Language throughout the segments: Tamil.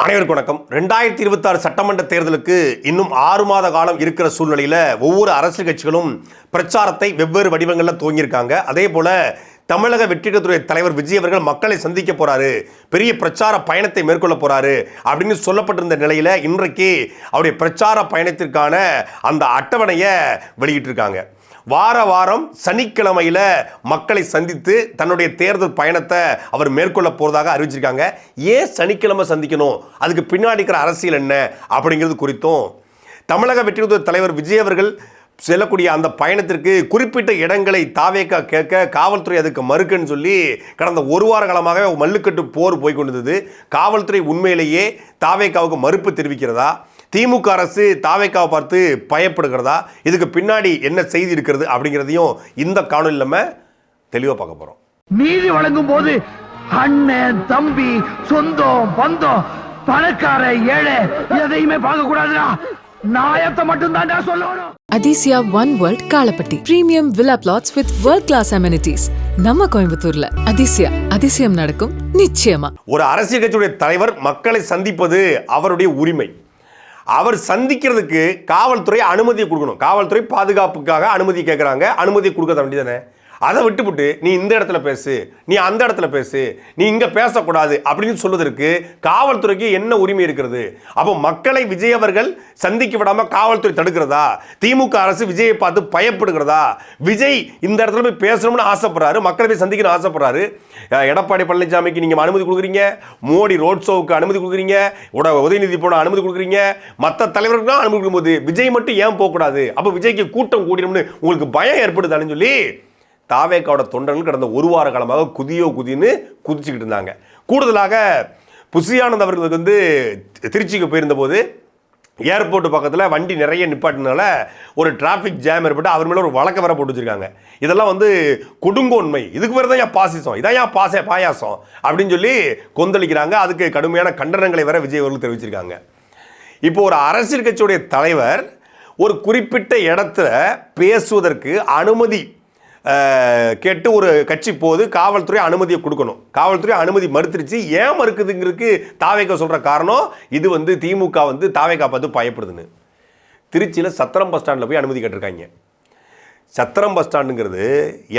அனைவருக்கும் வணக்கம். ரெண்டாயிரத்தி இருபத்தாறு சட்டமன்ற தேர்தலுக்கு இன்னும் ஆறு மாத காலம் இருக்கிற சூழ்நிலையில் ஒவ்வொரு அரசியல் கட்சிகளும் பிரச்சாரத்தை வெவ்வேறு வடிவங்களில் துவங்கியிருக்காங்க. அதே போல தமிழக வெற்றிடத்துறை தலைவர் விஜய் அவர்கள் மக்களை சந்திக்க போறாரு. பெரிய பிரச்சார பயணத்தை மேற்கொள்ள போறாரு அப்படின்னு சொல்லப்பட்டிருந்த நிலையில இன்றைக்கு அவருடைய பிரச்சார பயணத்திற்கான அந்த அட்டவணையை வெளியிட்டிருக்காங்க. வார வாரம் சனிக்கிழமையில் மக்களை சந்தித்து தன்னுடைய தேர்தல் பயணத்தை அவர் மேற்கொள்ள போகிறதாக அறிவிச்சிருக்காங்க. ஏன் சனிக்கிழமை சந்திக்கணும்? அதுக்கு பின்னாடி இருக்கிற அரசியல் என்ன? அப்படிங்கிறது குறித்தும் தமிழக வெற்றி தலைவர் விஜய் அவர்கள் செல்லக்கூடிய அந்த பயணத்திற்கு குறிப்பிட்ட இடங்களை தாவேக்கா கேட்க காவல்துறை அதுக்கு மறுக்குன்னு சொல்லி கடந்த ஒரு வார காலமாக மல்லுக்கட்டு போர் போய் கொண்டிருந்தது காவல்துறை உண்மையிலேயே தாவேக்காவுக்கு மறுப்பு தெரிவிக்கிறதா? திமுக அரசு தாவேக்காவை பார்த்து பயப்படுகிறதா? இதுக்கு பின்னாடி என்ன செய்தி இருக்கிறது அப்படிங்கிறதையும் இந்த காணொலி நம்ம தெளிவாக பார்க்க போகிறோம் நீதி வழங்கும் போது அண்ணன் தம்பி சொந்தம் பந்தம் பணக்கார ஏழை எதையுமே பார்க்க கூடாதுடா. நாயத்தை மட்டும் தான்டா சொல்லணும். Athisaya one world Kalapatti premium villa plots with world class amenities நம்ம கோயம்புத்தூர்ல அதிசயா அதிசயம் நடக்கும் நிச்சயமா. ஒரு அரசியல் கட்சியுடைய தலைவர் மக்களை சந்திப்பது அவருடைய உரிமை. அவர் சந்திக்கிறதுக்கு காவல்துறை அனுமதியை கொடுக்கணும். காவல்துறை பாதுகாப்புக்காக அனுமதி கேட்குறாங்க அனுமதி கொடுக்க வேண்டியதானே அதை விட்டுவிட்டு நீ இந்த இடத்துல பேசு நீ அந்த இடத்துல பேசு நீ இங்கே பேசக்கூடாது அப்படின்னு சொல்வதற்கு காவல்துறைக்கு என்ன உரிமை இருக்கிறது? அப்போ மக்களை விஜய் அவர்கள் சந்திக்க விடாமல் காவல்துறை தடுக்கிறதா? திமுக அரசு விஜயை பார்த்து பயப்படுகிறதா? விஜய் இந்த இடத்துல போய் பேசணும்னு ஆசைப்படுறாரு மக்களை போய் சந்திக்கணும் ஆசைப்படுறாரு. எடப்பாடி பழனிசாமிக்கு நீங்கள் அனுமதி கொடுக்குறீங்க மோடி ரோட் ஷோவுக்கு அனுமதி கொடுக்குறீங்க உட உதயநிதி போன அனுமதி கொடுக்குறீங்க மற்ற தலைவர்களுக்கும் அனுமதி கொடுக்கும்போது விஜய் மட்டும் ஏன் போகக்கூடாது? அப்போ விஜய்க்கு கூட்டம் கூடினோம்னு உங்களுக்கு பயம் ஏற்படுதான்னு சொல்லி தாவேக்காவோட தொண்டர்கள் கடந்த ஒரு வார காலமாக குதியோ குதின்னு குதிச்சுக்கிட்டு இருந்தாங்க. கூடுதலாக புசியானந்த் அவர்களுக்கு வந்து திருச்சிக்கு போயிருந்தபோது ஏர்போர்ட் பக்கத்தில் வண்டி நிறைய நிப்பாட்டினால ஒரு டிராஃபிக் ஜாம் ஏற்பட்டு அவர் மேலே ஒரு வழக்க வர போட்டு வச்சிருக்காங்க. இதெல்லாம் வந்து கொடுங்கோன்மை. இதுக்கு பேர் தான் ஏன் பாசிசம்? இதான் ஏன் பாச பாயாசம்? அப்படின்னு சொல்லி கொந்தளிக்கிறாங்க. அதுக்கு கடுமையான கண்டனங்களை வர விஜய் அவர்கள் தெரிவிச்சிருக்காங்க. இப்போ ஒரு அரசியல் கட்சியுடைய தலைவர் ஒரு குறிப்பிட்ட இடத்துல பேசுவதற்கு அனுமதி கேட்டு ஒரு கட்சி போது காவல்துறை அனுமதியை கொடுக்கணும். காவல்துறை அனுமதி மறுத்துருச்சு. ஏன் மறுக்குதுங்கிறதுக்கு தாவேக்கா சொல்கிற காரணம் இது வந்து திமுக வந்து தாவேக்கா பார்த்து பயப்படுதுன்னு. திருச்சியில் சத்திரம் பஸ் ஸ்டாண்டில் போய் அனுமதி கேட்டிருக்காங்க. சத்திரம் பஸ் ஸ்டாண்டுங்கிறது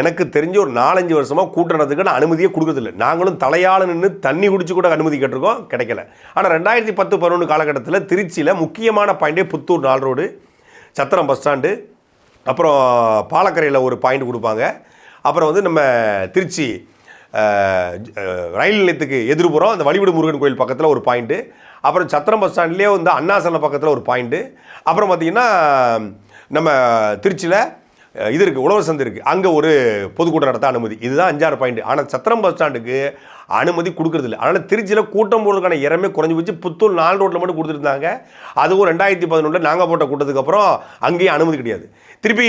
எனக்கு தெரிஞ்ச ஒரு நாலஞ்சு வருஷமாக கூட்டம் நடத்துக்கு அனுமதியே கொடுக்கறதில்ல. நாங்களும் தலையால் நின்று தண்ணி குடிச்சு கூட அனுமதி கேட்டிருக்கோம் கிடைக்கல. ஆனால் ரெண்டாயிரத்தி பத்து பதினொன்று காலகட்டத்தில் திருச்சியில் முக்கியமான பாயிண்டே புத்தூர் நாள் ரோடு சத்திரம் பஸ் ஸ்டாண்டு அப்புறம் பாலக்கரையில் ஒரு பாயிண்ட் கொடுப்பாங்க. அப்புறம் வந்து நம்ம திருச்சி ரயில் நிலையத்துக்கு எதிர்புறம் அந்த வழிவிடு முருகன் கோயில் பக்கத்தில் ஒரு பாயிண்ட்டு அப்புறம் சத்திரம் பஸ் ஸ்டாண்ட்லேயே வந்து அண்ணாசன பக்கத்தில் ஒரு பாயிண்ட்டு அப்புறம் பார்த்திங்கன்னா நம்ம திருச்சியில் இது இருக்குது உழவர் சந்தை இருக்குது அங்கே ஒரு பொதுக்கூட்டம் நடத்த அனுமதி. இதுதான் அஞ்சாறு பாயிண்ட் ஆனால் சத்திரம் பஸ் ஸ்டாண்டுக்கு அனுமதி கொடுக்கறதில்ல அதனால் திருச்சியில் கூட்டம் போடுறதுக்கான இடமே குறைஞ்சி போச்சு. புத்தூர் நாலு ரோட்டில் மட்டும் கொடுத்துருந்தாங்க. அதுவும் ரெண்டாயிரத்தி பதினொன்றில் நாங்கள் போட்ட கூட்டத்துக்கப்புறம் அங்கேயும் அனுமதி கிடையாது. திருப்பி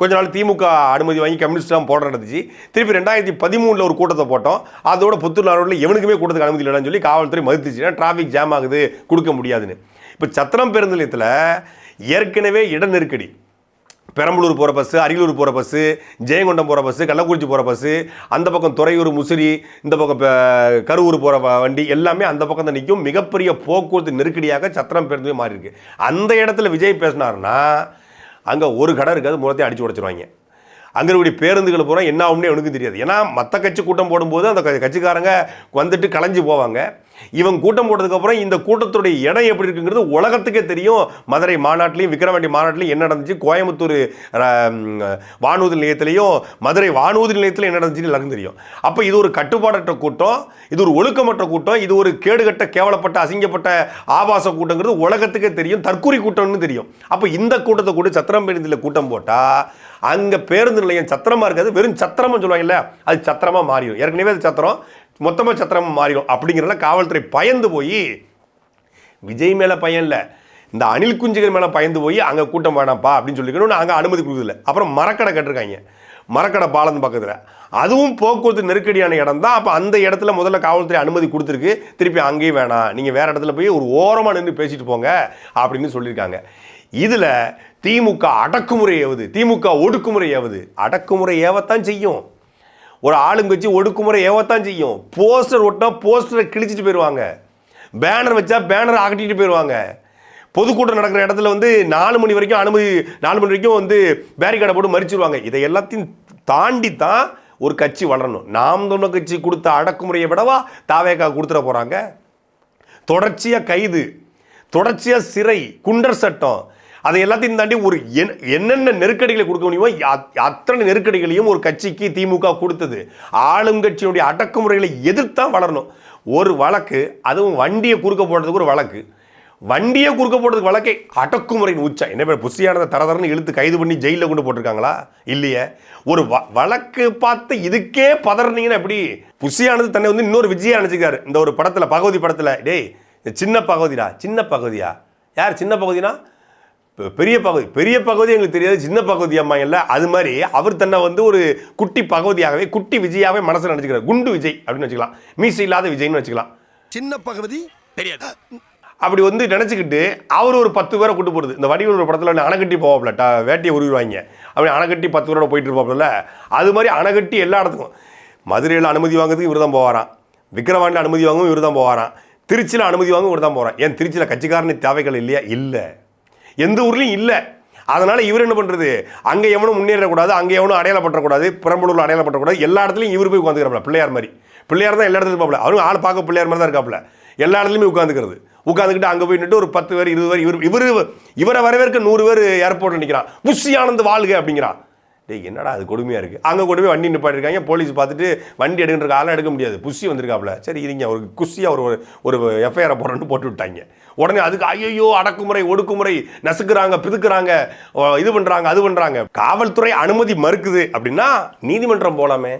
கொஞ்ச நாள் திமுக அனுமதி வாங்கி கம்யூனிஸ்ட்லாம் போட நடந்துச்சு. திருப்பி ரெண்டாயிரத்தி பதிமூணில் ஒரு கூட்டத்தை போட்டோம். அதோட புத்தூர் நாலு ரோட்டில் எவனுக்குமே கூட்டத்துக்கு அனுமதி இல்லைன்னு சொல்லி காவல்துறை மறுத்துச்சு. ஏன்னா டிராஃபிக் ஜாம் ஆகுது கொடுக்க முடியாதுன்னு. இப்போ சத்திரம் பேருந்து நிலையத்தில் ஏற்கனவே இட நெருக்கடி பெரம்பலூர் போகிற பஸ்ஸு அரியலூர் போகிற பஸ்ஸு ஜெயங்கொண்டம் போகிற பஸ்ஸு கள்ளக்குறிச்சி போகிற பஸ்ஸு அந்த பக்கம் துறையூர் முசிறி இந்த பக்கம் ப- கரூர் போகிற வண்டி எல்லாமே அந்த பக்கம் தான் நிற்கும் மிகப்பெரிய போக்குவரத்து நெருக்கடியாக சத்திரம் பேருந்து மாறி இருக்கு அந்த இடத்துல விஜய் பேசினாருன்னா அங்கே ஒரு கடை இருக்காது மூலத்தையும் அடிச்சு உடைச்சிருவாங்க. அங்கே இருக்கக்கூடிய பேருந்துகள் பூரா என்ன ஆகும்னே அவனுக்கும் தெரியாது. ஏன்னா மற்ற கட்சி கூட்டம் போடும்போது அந்த கட்சிக்காரங்க வந்துட்டு கலைஞ்சு போவாங்க. இவன் கூட்டம் போட்டதுக்கப்புறம் இந்த கூட்டத்துடைய இடம் எப்படி இருக்குங்கிறது உலகத்துக்கே தெரியும். மதுரை மாநாட்டிலையும் விக்கிரவாண்டி மாநாட்டிலையும் என்ன நடந்துச்சு? கோயம்புத்தூர் வானூதி நிலையத்திலையும் மதுரை வானூதி நிலையத்தில் என்ன நடந்துச்சுன்னு எல்லாருக்கும் தெரியும். அப்போ இது ஒரு கட்டுப்பாடற்ற கூட்டம் இது ஒரு ஒழுக்கமற்ற கூட்டம் இது ஒரு கேடுகட்ட கேவலப்பட்ட அசிங்கப்பட்ட ஆபாச கூட்டங்கிறது உலகத்துக்கே தெரியும். தற்கூரி கூட்டம்னு தெரியும். அப்போ இந்த கூட்டத்தை கூட சத்திரம் பேருந்தில் கூட்டம் போட்டால் அங்கே பேருந்து நிலையம் சத்திரமாக இருக்காது. வெறும் சத்திரம்னு சொல்லுவாங்கல்ல அது சத்திரமா மாறிடும். ஏற்கனவே அது சத்திரம். மொத்தமாக சத்திரம் மாறிடும் அப்படிங்கிறத காவல்துறை பயந்து போய் விஜய் மேலே பயம் இல்லை. இந்த அணில் குஞ்சுகள் மேலே பயந்து போய் அங்கே கூட்டம் வேணாம்ப்பா அப்படின்னு சொல்லிக்கணும்னு அங்கே அனுமதி கொடுக்குதில்ல அப்புறம் மரக்கடை கட்டிருக்காங்க. மரக்கடை பாலம் பக்கத்தில் அதுவும் போக்குவரத்து நெருக்கடியான இடம் தான். அப்போ அந்த இடத்துல முதல்ல காவல்துறை அனுமதி கொடுத்துருக்கு. திருப்பி அங்கேயும் வேணாம். நீங்கள் வேறு இடத்துல போய் ஒரு ஓரமாக நின்று பேசிட்டு போங்க அப்படின்னு சொல்லியிருக்காங்க. இதில் திமுக அடக்குமுறை ஏவுது. திமுக ஒடுக்குமுறை ஏவுது. அடக்குமுறை ஏவத்தான் செய்யும். ஒரு ஆளுங்கட்சி ஒடுக்குமுறை ஏவத்தான் செய்யும். போஸ்டர் ஒட்டினா போஸ்டரை கிழிச்சிட்டு போயிடுவாங்க பேனர் வச்சா பேனர் அகட்டிட்டு போயிடுவாங்க பொதுக்கூட்டம் நடக்கிற இடத்துல வந்து நாலு மணி வரைக்கும் அனுமதி நாலு மணி வரைக்கும் வந்து பேரிகார்டை போட்டு மறிச்சிருவாங்க. இதை எல்லாத்தையும் தாண்டி தான் ஒரு கட்சி வளரணும். நாம் தமிழர் கட்சி கொடுத்த அடக்குமுறையை விடவா தாவேக்கா கொடுத்துட போகிறாங்க தொடர்ச்சியாக கைது தொடர்ச்சியாக சிறை குண்டர் சட்டம் அதை எல்லாத்தையும் தாண்டி ஒரு என்- என்னென்ன நெருக்கடிகளை கொடுக்க முடியுமோ அத்தனை நெருக்கடிகளையும் ஒரு கட்சிக்கு திமுக கொடுத்தது. ஆளுங்கட்சியினுடைய அடக்குமுறைகளை எதிர்த்தான் வளரணும். ஒரு வழக்கு அதுவும் வண்டியை குறுக்க போடுறதுக்கு ஒரு வழக்கு. வண்டியை குறுக்க போடுறதுக்கு வழக்கை அடக்குமுறையின் உச்சம் என்ன பேர் புசியானதை தரதரன்னு இழுத்து கைது பண்ணி ஜெயிலில் கொண்டு போட்டிருக்காங்களா? இல்லையே. ஒரு வ- வழக்கு பார்த்து இதுக்கே பதறனீங்கன்னா எப்படி? புசியானது தன்னை வந்து இன்னொரு விஜயா நினைச்சுக்காரு இந்த ஒரு படத்தில் பகவதி படத்தில் டேய் இது சின்ன பகவதிடா சின்ன பகவதியா? யார் சின்ன பகுதினா பெரிய பகுதி பெரிய பகுதி எங்களுக்கு தெரியாது சின்ன பகுதி அம்மா இல்லை. அது மாதிரி அவர் தன்னை வந்து ஒரு குட்டி பகுதியாகவே குட்டி விஜயாவே மனசில் நினச்சிக்கிறார். குண்டு விஜய் அப்படின்னு வச்சுக்கலாம். மீசை இல்லாத விஜய்னு வச்சுக்கலாம். சின்ன பகுதி தெரியாது. அப்படி வந்து நினச்சிக்கிட்டு அவர் ஒரு பத்து பேரை கூட்டு போகிறது இந்த வடிவில் ஒரு படத்தில் அணைக்கட்டி போவாப்ல ட வேட்டியை உருவாங்க அப்படி அணைக்கட்டி பத்து பேரோட போயிட்டு இருப்பாப்ல அது மாதிரி அணைக்கட்டி எல்லா இடத்துக்கும். மதுரையில் அனுமதி வாங்குறதுக்கு இவர் தான் போவாராம். விக்கிரவாண்டில் அனுமதி வாங்கவும் இவர் தான் போவாராம். திருச்சியில் அனுமதி வாங்கவும் இவர் தான் போகிறான் ஏன் திருச்சியில் கட்சிக்காரனு தேவைகள் இல்லையா? இல்லை. எந்த ஊர்லேயும் இல்லை. அதனால் இவர் என்ன பண்ணுறது அங்கே எவனும் முன்னேறக்கூடாது அங்கே எவனும் அடையாளப்படக்கூடாது பெரம்பலூரில் அடையாளப்படக்கூடாது. எல்லா இடத்துலையும் இவர் போய் உட்காந்துக்கிறாப்ல பிள்ளையார் மாதிரி. பிள்ளையார் தான் எல்லா இடத்துலையும் பார்ப்பல அவரும் ஆள் பார்க்க பிள்ளையார் மாதிரி தான் இருக்காப்ல எல்லா இடத்துலையுமே உட்காந்துக்கிறது. உட்காந்துக்கிட்டு அங்கே போய் நின்று ஒரு பத்து பேர் இருபது பேர் இவர் இவர் இவரை வரவேற்க நூறு பேர் ஏர்போர்ட்டில் நிற்கிறான் புஷி ஆனந்த் வாழ்க அப்படிங்கிறான். டேய் என்னடா அது கொடுமையாக இருக்குது அங்கே கொண்டு போய் வண்டி நிப்பாட்டிருக்காங்க போலீஸ் பார்த்துட்டு வண்டி எடுக்கிற ஆளாக எடுக்க முடியாது. புஷி வந்திருக்காப்புல. சரி இருங்க ஒரு குஷியாக ஒரு ஒரு எஃப்ஐஆரை போடுறேன்னு போட்டு விட்டாங்க. உடனே அதுக்கு ஐயோ அடக்குமுறை ஒடுக்குமுறை நசுக்கிறாங்க பிதுக்குறாங்க ஓ, இது பண்ணுறாங்க அது பண்ணுறாங்க காவல்துறை அனுமதி மறுக்குது அப்படின்னா நீதிமன்றம் போகலாமே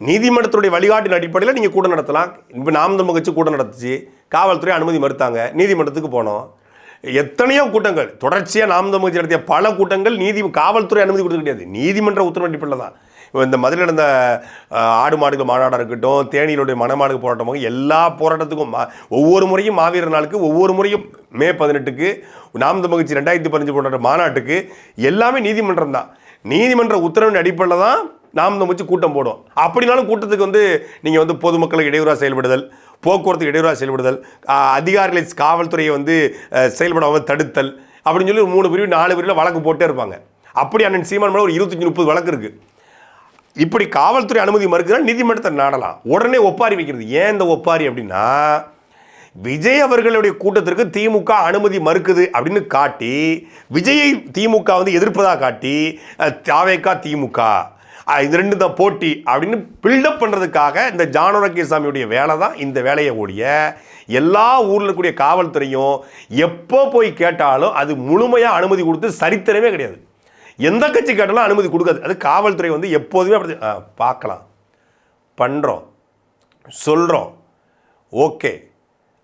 நீதிமன்றத்துடைய வழிகாட்டின் அடிப்படையில் நீங்கள் கூட நடத்தலாம். இப்போ நாம் தமிழ் கட்சி கூட நடத்துச்சு காவல்துறை அனுமதி மறுத்தாங்க. நீதிமன்றத்துக்கு போனோம். எத்தனையோ கூட்டங்கள். தொடர்ச்சியாக நாம் தமிழ் நடத்திய பல கூட்டங்கள் நீதி காவல்துறை அனுமதி கொடுத்து கிடையாது. நீதிமன்ற உத்தரவு தான். இந்த மதுரை நடந்த ஆடு மாடுகள் மாநாடாக இருக்கட்டும் தேனியிலுடைய மணமாடுகள் போராட்டமாக எல்லா போராட்டத்துக்கும் மா- ஒவ்வொரு முறையும் மாவீரர் நாளுக்கு ஒவ்வொரு முறையும் மே பதினெட்டுக்கு நாம் தமிழ் ரெண்டாயிரத்தி பதினஞ்சு போராட்ட மாநாட்டுக்கு எல்லாமே நீதிமன்றம் தான். நீதிமன்ற உத்தரவின் அடிப்படையில் தான் நாம் தமிழ்ச்சி கூட்டம் போடும். அப்படினாலும் கூட்டத்துக்கு வந்து நீங்கள் வந்து பொதுமக்களை இடையூறாக செயல்படுதல் போக்குவரத்துக்கு இடையூறாக செயல்படுதல் அதிகாரிகளை காவல்துறையை வந்து செயல்படாமல் தடுத்தல் அப்படின்னு சொல்லி மூணு பிரிவு நாலு பிரிவில் வழக்கு போட்டே இருப்பாங்க. அப்படி அண்ணன் சீமான் மேலே ஒரு இருபத்தஞ்சி முப்பது வழக்கு இருக்குது இப்படி காவல்துறை அனுமதி மறுக்கிறா நீதிமன்றத்தை நாடலாம். உடனே ஒப்பாரி வைக்கிறது. ஏன் இந்த ஒப்பாரி அப்படின்னா விஜய் அவர்களுடைய கூட்டத்திற்கு திமுக அனுமதி மறுக்குது அப்படின்னு காட்டி விஜயை திமுக வந்து எதிர்ப்பதாக காட்டி தாவேக்கா திமுக. இது ரெண்டு தான் போட்டி அப்படின்னு பில்டப் பண்ணுறதுக்காக இந்த ஜானரகேசாமியுடைய வேலை தான் இந்த வேலையை கூடிய எல்லா ஊரில் இருக்கக்கூடிய காவல்துறையும் எப்போ போய் கேட்டாலும் அது முழுமையாக அனுமதி கொடுத்து சரித்திரமே கிடையாது. எந்த கட்சி கேட்டாலும் அனுமதி கொடுக்காது. அது காவல்துறை வந்து எப்போதுமே அப்படி பார்க்கலாம். பண்ணுறோம் சொல்கிறோம் ஓகே.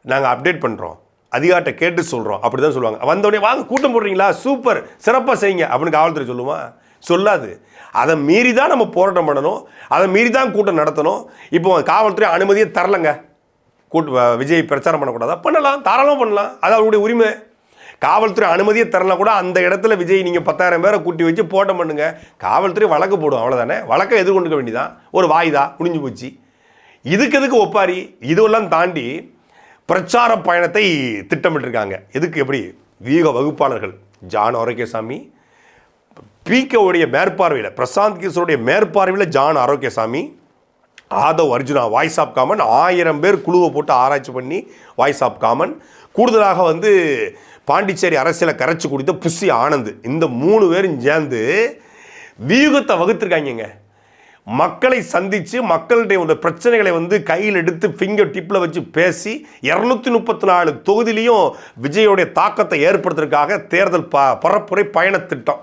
நாங்கள் அப்டேட் பண்ணுறோம் அதிகார்ட்ட கேட்டு சொல்கிறோம் அப்படி தான் சொல்லுவாங்க வந்தோடனே வாங்க கூட்டம் போடுறீங்களா? சூப்பர். சிறப்பாக செய்யுங்க. அப்படின்னு காவல்துறை சொல்லுவான் சொல்லாது. அதை மீறி தான் நம்ம போராட்டம் பண்ணணும். அதை மீறி தான் கூட்டம் நடத்தணும். இப்போ காவல்துறை அனுமதியை தரலைங்க. கூட்டு வ- விஜய் பிரச்சாரம் பண்ணக்கூடாதா? பண்ணலாம். தாராளமாக பண்ணலாம். அது அவருடைய உரிமை. காவல்துறை அனுமதியை தரலாம் கூட அந்த இடத்துல விஜய் நீங்கள் பத்தாயிரம் பேரை கூட்டி வச்சு போட்டம் பண்ணுங்க. காவல்துறை வழக்கு போடும். அவ்வளோதானே வழக்கை எதிர்கொண்டுக்க வேண்டியதான் ஒரு வாய்தா? முடிஞ்சு போச்சு. இதுக்கு எதுக்கு ஒப்பாரி? இதுவெல்லாம் தாண்டி பிரச்சார பயணத்தை திட்டமிட்டிருக்காங்க. எதுக்கு எப்படி? வீக வகுப்பாளர்கள். ஜான் ஆரோக்கியசாமி பிகேவுடைய மேற்பார்வையில் பிரசாந்த் கிஷோருடைய மேற்பார்வையில் John Arokiasamy Aadhav Arjuna voice of common ஆயிரம் பேர் குழுவை போட்டு ஆராய்ச்சி பண்ணி வாய்ஸ் ஆஃப் காமன். கூடுதலாக வந்து பாண்டிச்சேரி அரசியலை கரைச்சி குடித்த புஷி ஆனந்த். இந்த மூணு பேரும் சேர்ந்து வியூகத்தை வகுத்திருக்காங்கங்க. மக்களை சந்தித்து மக்களுடைய ஒரு பிரச்சனைகளை வந்து கையில் எடுத்து ஃபிங்கர் டிப்பில் வச்சு பேசி இரநூத்தி முப்பத்தி நாலு தொகுதியிலையும் விஜயோடைய தாக்கத்தை ஏற்படுத்துறதுக்காக தேர்தல் ப பரப்புரை பயணத்திட்டம்.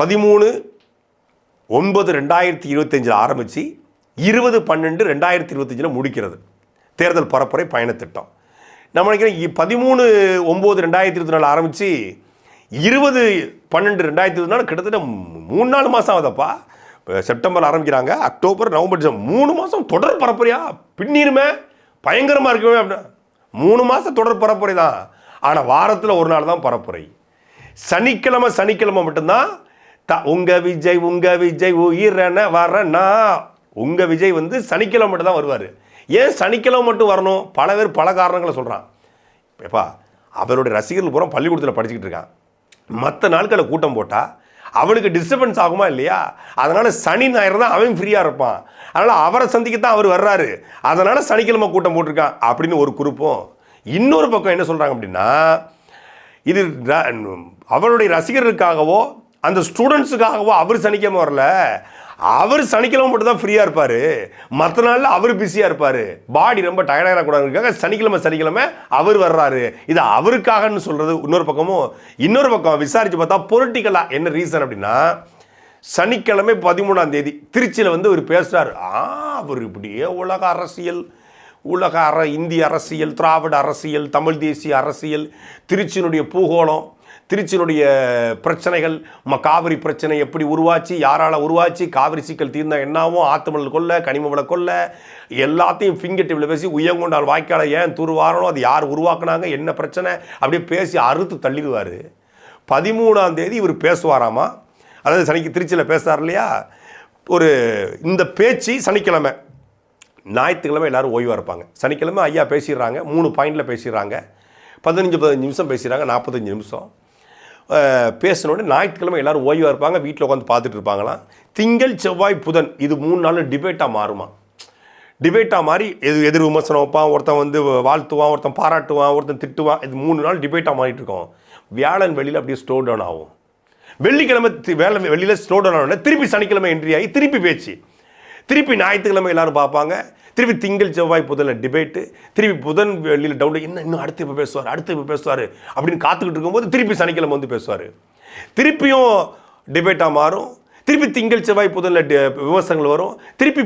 பதிமூணு ஒன்பது ரெண்டாயிரத்தி இருபத்தஞ்சில் ஆரம்பித்து இருபது பன்னெண்டு ரெண்டாயிரத்தி இருபத்தஞ்சில் முடிக்கிறது. தேர்தல் பரப்புரை பயணத்திட்டம் நம்ம நினைக்கிறேன் பதிமூணு ஒம்பது ரெண்டாயிரத்தி இருபத்தி நாலு ஆரம்பித்து இருபது பன்னெண்டு ரெண்டாயிரத்தி இருபத்தி நாலு கிட்டத்தட்ட மூணு நாலு மாதம் ஆகுதப்பா. செப்டம்பர் ஆரம்பிக்கிறாங்க அக்டோபர் நவம்பர் டிசம்பர். மூணு மாதம் தொடர் பரப்புரையா? பின்னிருமே பயங்கரமாக இருக்குமே அப்படின்னா. மூணு மாதம் தொடர் பரப்புரை தான் ஆனால் வாரத்தில் ஒரு நாள் தான் பரப்புரை. சனிக்கிழமை சனிக்கிழமை மட்டும்தான் த உங்க விஜய் உங்க விஜய் உயிரென வரனா உங்க விஜய் வந்து சனிக்கிழமை மட்டும் தான் வருவார். ஏன் சனிக்கிழமை மட்டும் வரணும்? பல பேர் பல காரணங்களை சொல்கிறான் எப்பா அவருடைய ரசிகர்கள் பூரா பள்ளிக்கூடத்தில் படிச்சுக்கிட்டு இருக்கான். மற்ற நாட்களில் கூட்டம் போட்டால் அவனுக்கு டிஸ்டர்பன்ஸ் ஆகுமா இல்லையா? அதனால் சனி ஞாயிறு தான் அவன் ஃப்ரீயாக இருப்பான். அதனால் அவரை சந்திக்கத்தான் அவர் வர்றாரு. அதனால் சனிக்கிழமை கூட்டம் போட்டிருக்கான் அப்படின்னு ஒரு குறிப்பும். இன்னொரு பக்கம் என்ன சொல்கிறாங்க அப்படின்னா இது அவருடைய ரசிகர்களுக்காகவோ அந்த ஸ்டூடெண்ட்ஸுக்காகவோ அவர் சனிக்கிழமை வரல? அவர் சனிக்கிழமை மட்டும் தான் ஃப்ரீயாக இருப்பார். மற்ற நாளில் அவர் பிஸியாக இருப்பார். பாடி ரொம்ப டயர்டாக கூடாதுக்காக சனிக்கிழமை சனிக்கிழமை அவர் வர்றாரு. இது அவருக்காகன்னு சொல்கிறது இன்னொரு பக்கமும். இன்னொரு பக்கம் விசாரித்து பார்த்தா பொலிட்டிக்கலாக என்ன ரீசன் அப்படின்னா சனிக்கிழமை பதிமூணாம் தேதி திருச்சியில் வந்து அவர் பேசுகிறார் ஆ அவர் இப்படியே உலக அரசியல் உலக அர இந்திய அரசியல் திராவிட அரசியல் தமிழ் தேசிய அரசியல் திருச்சியினுடைய பூகோளம் திருச்சியினுடைய பிரச்சனைகள் ம காவிரி பிரச்சனை எப்படி உருவாச்சு யாரால் உருவாச்சு காவிரி சிக்கல் தீர்ந்தால் என்னாவும் ஆத்துமணல் கொல்ல கனிமவளை கொல்ல எல்லாத்தையும் ஃபிங்கர் டிப்பில் பேசி உயங்கொண்டால் வாய்க்காலை ஏன் தூர்வாரணும் அது யார் உருவாக்குனாங்க என்ன பிரச்சனை அப்படியே பேசி அறுத்து தள்ளிடுவார். பதிமூணாம் தேதி இவர் பேசுவாராமா? அதாவது சனிக்கு திருச்சியில் பேசுறார் இல்லையா? ஒரு இந்த பேச்சு சனிக்கிழமை. ஞாயிற்றுக்கிழமை எல்லாரும் ஓய்வாக இருப்பாங்க. சனிக்கிழமை ஐயா பேசிடுறாங்க மூணு பாயிண்டில் பேசிடுறாங்க. பதினஞ்சு பதினஞ்சு நிமிஷம் பேசிடுறாங்க நாற்பத்தஞ்சு நிமிஷம். பேசினோடனே ஞாயிற்றுக்கிழமை எல்லாரும் ஓய்வாக இருப்பாங்க வீட்டில் உட்காந்து பார்த்துட்டு இருப்பாங்களாம் திங்கள் செவ்வாய் புதன் இது மூணு நாள் டிபேட்டாக மாறுமா? டிபேட்டாக மாறி எது எதிர் விமர்சனம் வைப்பான் ஒருத்தன் வந்து வாழ்த்துவான் ஒருத்தன் பாராட்டுவான் ஒருத்தன் திட்டுவான் இது மூணு நாள் டிபேட்டாக மாறிட்டு இருக்கோம். வியாழன் வெளியில் அப்படியே ஸ்லோ டவுன் ஆகும். வெள்ளிக்கிழமை வேலை வெளியில் ஸ்லோ டவுன் ஆகணும் திருப்பி சனிக்கிழமை என்ட்ரி ஆகி திருப்பி பேச்சு. திருப்பி ஞாயிற்றுக்கிழமை எல்லாரும் பார்ப்பாங்க. திருப்பி திங்கள் செவ்வாய் புதனில் டிபேட்டு திருப்பி புதன் வெளியில் டவுன் என்ன இன்னும் அடுத்து இப்போ பேசுவார் அடுத்து இப்போ பேசுவார் அப்படின்னு காத்துக்கிட்டு இருக்கும்போது திருப்பி சனிக்கிழமை வந்து பேசுவார். திருப்பியும் டிபேட்டாக மாறும். திருப்பி திங்கள் செவ்வாய் புதனில் விமர்சனங்கள் வரும். திருப்பி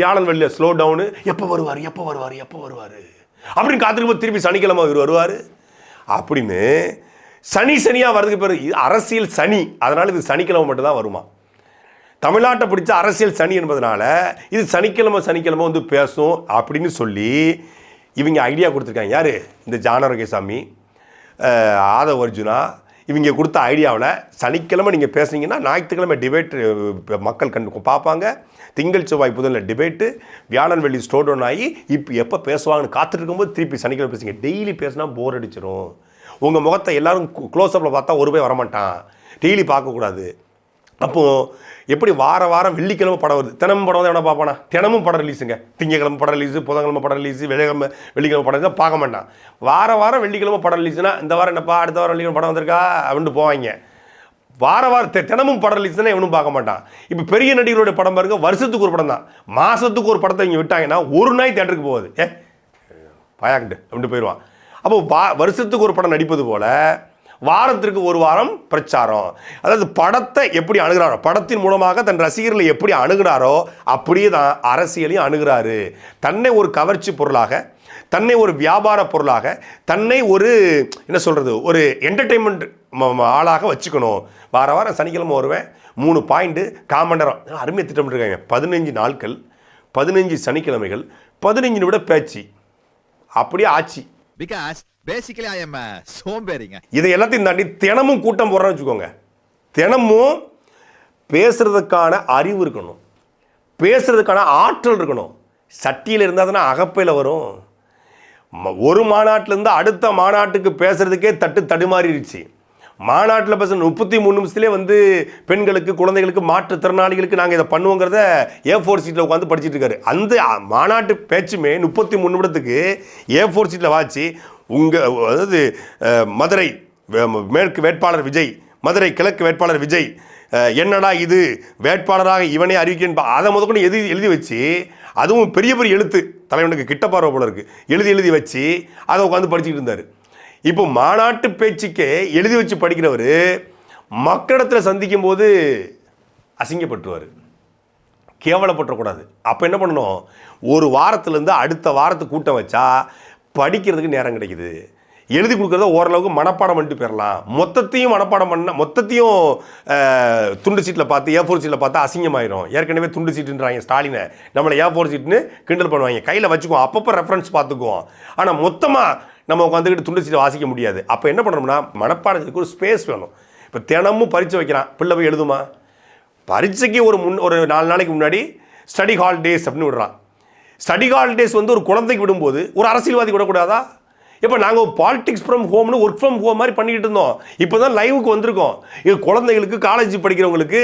வியாழன் வெளியில் ஸ்லோ டவுனு எப்போ வருவார் எப்போ வருவார் எப்போ வருவார் அப்படின்னு காத்திருக்கும்போது திருப்பி சனிக்கிழமை இவர் வருவார். அப்படின்னு சனி சனியாக வர்றதுக்கு பேர் இது அரசியல் சனி. அதனால் இது சனிக்கிழமை மட்டும்தான் வருமா? தமிழ்நாட்டை பிடிச்ச அரசியல் சனி என்பதனால இது சனிக்கிழமை சனிக்கிழமை வந்து பேசும் அப்படின்னு சொல்லி இவங்க ஐடியா கொடுத்துருக்காங்க. யார்? இந்த ஜானரகேசாமி ஆதவ அர்ஜுனா இவங்க கொடுத்த ஐடியாவில் சனிக்கிழமை நீங்கள் பேசுனீங்கன்னா ஞாயிற்றுக்கிழமை டிபேட் மக்கள் கண்டு பார்ப்பாங்க. திங்கள் செவ்வாய் புதனில் டிபேட்டு வியாழன் வெள்ளி ஸ்டோர் டவுன் ஆகி இப்போ எப்போ பேசுவாங்கன்னு காத்துட்டு இருக்கும்போது திருப்பி சனிக்கிழமை பேசுங்க. டெய்லி பேசினா போர் அடிச்சிடும் உங்கள் முகத்தை எல்லாரும் க்ளோஸ்அப்பில் பார்த்தா ஒரு போய் வரமாட்டான். டெய்லி பார்க்கக்கூடாது. அப்போது எப்படி வார வாரம் வெள்ளிக்கிழமை படம் வருது? தினமும் படம் வந்து என்ன பார்ப்பானா? தினமும் படம் ரிலீஸுங்க திங்கக்கிழமை படம் ரிலீஸு புதன்கிழமை படம் ரிலீஸு வெள்ளிக்கிழமை வெள்ளிக்கிழமை படம் இருந்தால் பார்க்க மாட்டான். வார வாரம் வெள்ளிக்கிழமை படம் ரிலீஸ்னா இந்த வாரம் என்னப்பா அடுத்த வாரம் வெள்ளிக்கிழமை படம் வந்திருக்கா? அப்படின்னு போவாங்க. வார வாரம் தினமும் படம் ரிலீஸ்னா இவனும் பார்க்க மாட்டான். இப்போ பெரிய நடிகர்களுடைய படம் பாருங்க வருஷத்துக்கு ஒரு படம் தான் மாதத்துக்கு ஒரு படத்தை இங்கே விட்டாங்கன்னா ஒரு நாய் தேட்டருக்கு போகுது. ஏ? பயாக்கிட்டு அப்படின்ட்டு போயிடுவான். அப்போ வா வருஷத்துக்கு ஒரு படம் நடிப்பது போல் வாரத்திற்கு ஒரு வாரம் பிரச்சாரம். அதாவது படத்தை எப்படி அணுகிறாரோ படத்தின் மூலமாக தன் ரசிகர்களை எப்படி அணுகிறாரோ அப்படியே தான் அரசியலையும் அணுகிறாரு. தன்னை ஒரு கவர்ச்சி பொருளாக தன்னை ஒரு வியாபார பொருளாக தன்னை ஒரு என்ன சொல்கிறது ஒரு என்டர்டெயின்மெண்ட் ஆளாக வச்சுக்கணும். வார வாரம் சனிக்கிழமை வருவேன் மூணு பாயிண்ட்டு காமண்டரம். அருமையாக திட்டமிட்டுருக்காங்க. பதினஞ்சு நாட்கள் பதினஞ்சு சனிக்கிழமைகள் பதினஞ்சு நிமிட பேச்சு. அப்படியே ஆச்சு. பிகாஸ் பேசிக்கலி ஐ எம் சோம்பேறிங்க இதை எல்லாத்தையும் தாண்டி தினமும் கூட்டம் போடுறோன்னு வச்சுக்கோங்க. தினமும் பேசுறதுக்கான அறிவு இருக்கணும். பேசுறதுக்கான ஆற்றல் இருக்கணும். சட்டியில் இருந்தால் தானே அகப்பையில் வரும். ஒரு மாநாட்டிலேருந்து அடுத்த மாநாட்டுக்கு பேசுகிறதுக்கே தட்டு தடுமாறிடுச்சு. மாநாட்டில் பேச முப்பத்தி மூணு நிமிஷத்துலேயே வந்து பெண்களுக்கு குழந்தைகளுக்கு மாற்றுத்திறனாளிகளுக்கு நாங்கள் இதை பண்ணுவோங்கிறத ஏ ஃபோர் சீட்டில் உட்காந்து படிச்சிட்டு இருக்காரு. அந்த மாநாட்டு பேச்சுமே முப்பத்தி மூணு நிமிடத்துக்கு ஏ ஃபோர் சீட்டில் வாச்சு. உங்கள் அதாவது மதுரை மேற்கு வேட்பாளர் விஜய் மதுரை கிழக்கு வேட்பாளர் விஜய் என்னடா இது? வேட்பாளராக இவனே அறிவிக்கன்னு பா- அதை முதற்கொண்டு எழுதி எழுதி வச்சு அதுவும் பெரிய பெரிய எழுத்து தலைவனுக்கு கிட்ட பார்வை போல இருக்குது எழுதி எழுதி வச்சு அதை உட்காந்து படிச்சுக்கிட்டு இருந்தார். இப்போ மாநாட்டு பேச்சுக்கே எழுதி வச்சு படிக்கிறவர் மக்களிடத்தில் சந்திக்கும் போது அசிங்கப்பட்டுருவார். கேவலப்பட்டுறக்கூடாது. அப்போ என்ன பண்ணணும்? ஒரு வாரத்துலேருந்து அடுத்த வாரத்துக்கு கூட்டம் வச்சா படிக்கிறதுக்கு நேரம் கிடைக்குது. எழுதி கொடுக்குறத ஓரளவுக்கு மனப்பாடம் பண்ணிட்டு போயிடலாம் மொத்தத்தையும் மனப்பாடம் பண்ண மொத்தத்தையும் துண்டு சீட்டில் பார்த்து ஏ ஃபோர் சீட்டில் பார்த்தா அசிங்கமாயிரும். ஏற்கனவே துண்டு சீட்டுன்றாங்க ஸ்டாலினை. நம்மளை ஏ ஃபோர் சீட்டுன்னு கிண்டல் பண்ணுவாங்க. கையில் வச்சுக்குவோம். அப்பப்போ ரெஃபரன்ஸ் பார்த்துக்குவோம். ஆனால் மொத்தமாக நம்ம உட்காந்துக்கிட்டு துண்டு வாசிக்க முடியாது. அப்போ என்ன பண்ணணும்னா மனப்பாடத்துக்கு ஒரு ஸ்பேஸ் வேணும். இப்போ தினமும் பரீட்சை வைக்கிறான். பிள்ளை போய் எழுதுமா? பரீட்சைக்கு ஒரு முன் ஒரு நாலு நாளைக்கு முன்னாடி ஸ்டடி ஹாலிடேஸ் அப்படின்னு விடுறான். ஸ்டடி ஹாலிடேஸ் வந்து ஒரு குழந்தைக்கு விடும்போது ஒரு அரசியல்வாதி விடக்கூடாதா? இப்போ நாங்கள் பாலிடிக்ஸ் ஃப்ரம் ஹோம்னு ஒர்க் ஃப்ரம் ஹோம் மாதிரி பண்ணிக்கிட்டு இருந்தோம். இப்போ தான் லைவுக்கு வந்திருக்கோம். இது குழந்தைகளுக்கு காலேஜ் படிக்கிறவங்களுக்கு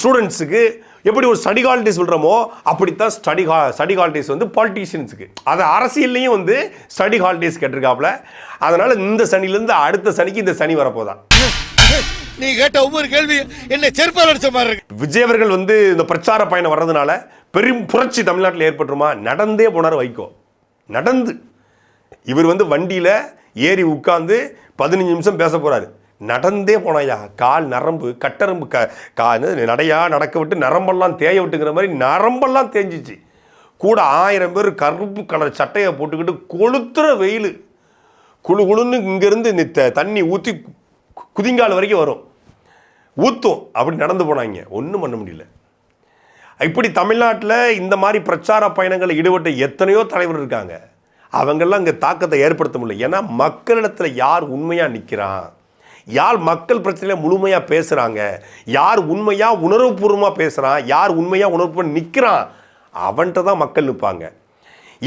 ஸ்டூடெண்ட்ஸுக்கு எப்படி ஒரு ஸ்டடி ஹாலிடேஸ் சொல்கிறோமோ அப்படித்தான் ஸ்டடி ஹா ஸ்டடி ஹாலிடேஸ் வந்து பாலிட்டிஷியன்ஸுக்கு அது அரசியல்லையும் வந்து ஸ்டடி ஹாலிடேஸ் கேட்டிருக்காப்புல. அதனால் இந்த சனிலேருந்து அடுத்த சனிக்கு இந்த சனி வரப்போதான். நீ கேட்ட ஒவ்வொரு கேள்வி என்ன செருப்பால் அடிச்ச மாதிரி இருக்கு. விஜய் அவர்கள் வந்து இந்த பிரச்சார பயணம் வர்றதுனால பெரும் புரட்சி தமிழ்நாட்டில் ஏற்பட்டுருமா? நடந்தே போனார் வைகோ. நடந்து. இவர் வந்து வண்டியில் ஏறி உட்காந்து பதினஞ்சு நிமிஷம் பேச போகிறாரு நடந்தே போனாயா கால் நரம்பு கட்டரம்பு க கா நடையாக நடையா நடக்க விட்டு நரம்பெல்லாம் தேய விட்டுங்கிற மாதிரி நரம்பெல்லாம் தேஞ்சிச்சு. கூட ஆயிரம் பேர் கருப்பு கலர் சட்டையை போட்டுக்கிட்டு கொளுத்துற வெயில். குளு குளுன்னு இங்கேருந்து இந்த த- தண்ணி ஊற்றி குதிங்கால் வரைக்கும் வரும். ஊற்றும் அப்படி நடந்து போனாங்க. ஒன்றும் பண்ண முடியல. இப்படி தமிழ்நாட்டில் இந்த மாதிரி பிரச்சார பயணங்களில் ஈடுபட்ட எத்தனையோ தலைவர் இருக்காங்க. அவங்கெல்லாம் இங்கே தாக்கத்தை ஏற்படுத்த முடியல. ஏன்னா மக்களிடத்தில் யார் உண்மையாக நிற்கிறான் யார் மக்கள் பிரச்சனையில் முழுமையாக பேசுகிறாங்க யார் உண்மையாக உணர்வுபூர்வமாக பேசுகிறான் யார் உண்மையாக உணர்வுபூர்வம் நிற்கிறான் அவன்கிட்ட தான் மக்கள் நிற்பாங்க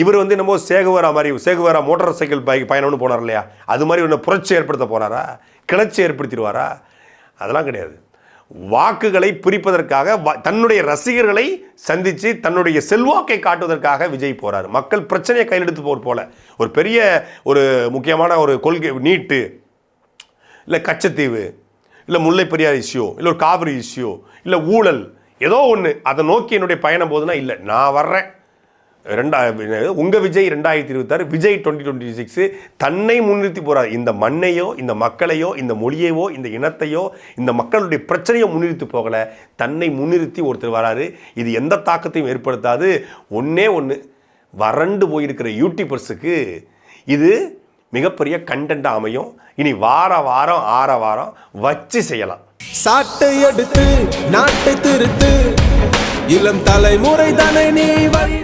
இவர் வந்து என்னமோ சேகுவரா மாதிரி சேகுவரா மோட்டார் சைக்கிள் பைக் பயணம்னு போனார் இல்லையா? அது மாதிரி ஒன்று புரட்சி ஏற்படுத்த போகிறாரா கிளர்ச்சி ஏற்படுத்திடுவாரா? அதெல்லாம் கிடையாது. வாக்குகளை பிரிப்பதற்காக வ- தன்னுடைய ரசிகர்களை சந்தித்து தன்னுடைய செல்வாக்கை காட்டுவதற்காக விஜய் போகிறார் மக்கள் பிரச்சனையை கையில் எடுத்து போர் போல. ஒரு பெரிய ஒரு முக்கியமான ஒரு கொள்கை நீட்டு இல்லை கச்சத்தீவு இல்லை முல்லை பெரியார் இஷ்யூ இல்லை ஒரு காவிரி இஷ்யூ இல்லை ஊழல் ஏதோ ஒன்று அதை நோக்கி என்னுடைய பயணம் போதுன்னா இல்லை நான் வர்றேன். ரெண்டா உங்கள் விஜய் ரெண்டாயிரத்தி இருபத்தாறு விஜய் டுவெண்ட்டி டுவெண்ட்டி சிக்ஸு தன்னை முன்னிறுத்தி போகிறார் இந்த மண்ணையோ இந்த மக்களையோ இந்த மொழியையோ இந்த இனத்தையோ இந்த மக்களுடைய பிரச்சனையோ முன்னிறுத்தி போகலை. தன்னை முன்னிறுத்தி ஒருத்தர் வராரு. இது எந்த தாக்கத்தையும் ஏற்படுத்தாது. ஒன்றே ஒன்று வறண்டு போயிருக்கிற யூடியூபர்ஸுக்கு இது மிகப்பெரிய கண்டென்ட்டாக அமையும். இனி வார வாரம் ஆற வாரம் வச்சு செய்யலாம். சாட்டை எடுத்து நாட்டை திருத்து. இளம் தலைமுறை தானே நீ வழி